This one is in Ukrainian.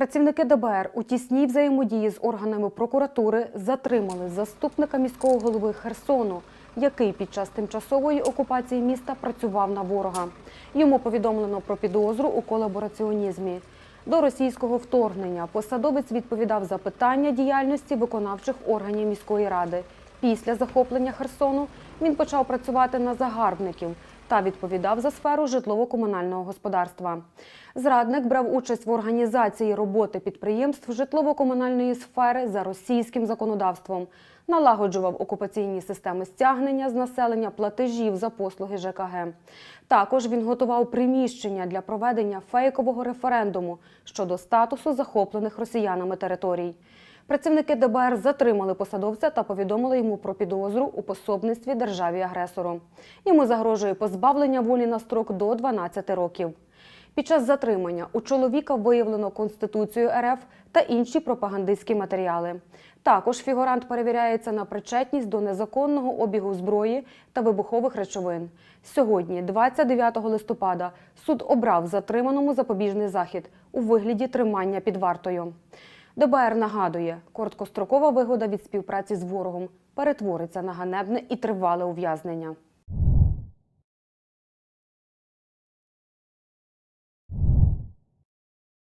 Працівники ДБР у тісній взаємодії з органами прокуратури затримали заступника міського голови Херсону, який під час тимчасової окупації міста працював на ворога. Йому повідомлено про підозру у колабораціонізмі. До російського вторгнення посадовець відповідав за питання діяльності виконавчих органів міської ради. Після захоплення Херсону він почав працювати на загарбників та відповідав за сферу житлово-комунального господарства. Зрадник брав участь в організації роботи підприємств житлово-комунальної сфери за російським законодавством, налагоджував окупаційні системи стягнення з населення платежів за послуги ЖКГ. Також він готував приміщення для проведення фейкового референдуму щодо статусу захоплених росіянами територій. Працівники ДБР затримали посадовця та повідомили йому про підозру у пособництві державі-агресору. Йому загрожує позбавлення волі на строк до 12 років. Під час затримання у чоловіка виявлено Конституцію РФ та інші пропагандистські матеріали. Також фігурант перевіряється на причетність до незаконного обігу зброї та вибухових речовин. Сьогодні, 29 листопада, суд обрав затриманому запобіжний захід у вигляді тримання під вартою. ДБР нагадує, короткострокова вигода від співпраці з ворогом перетвориться на ганебне і тривале ув'язнення.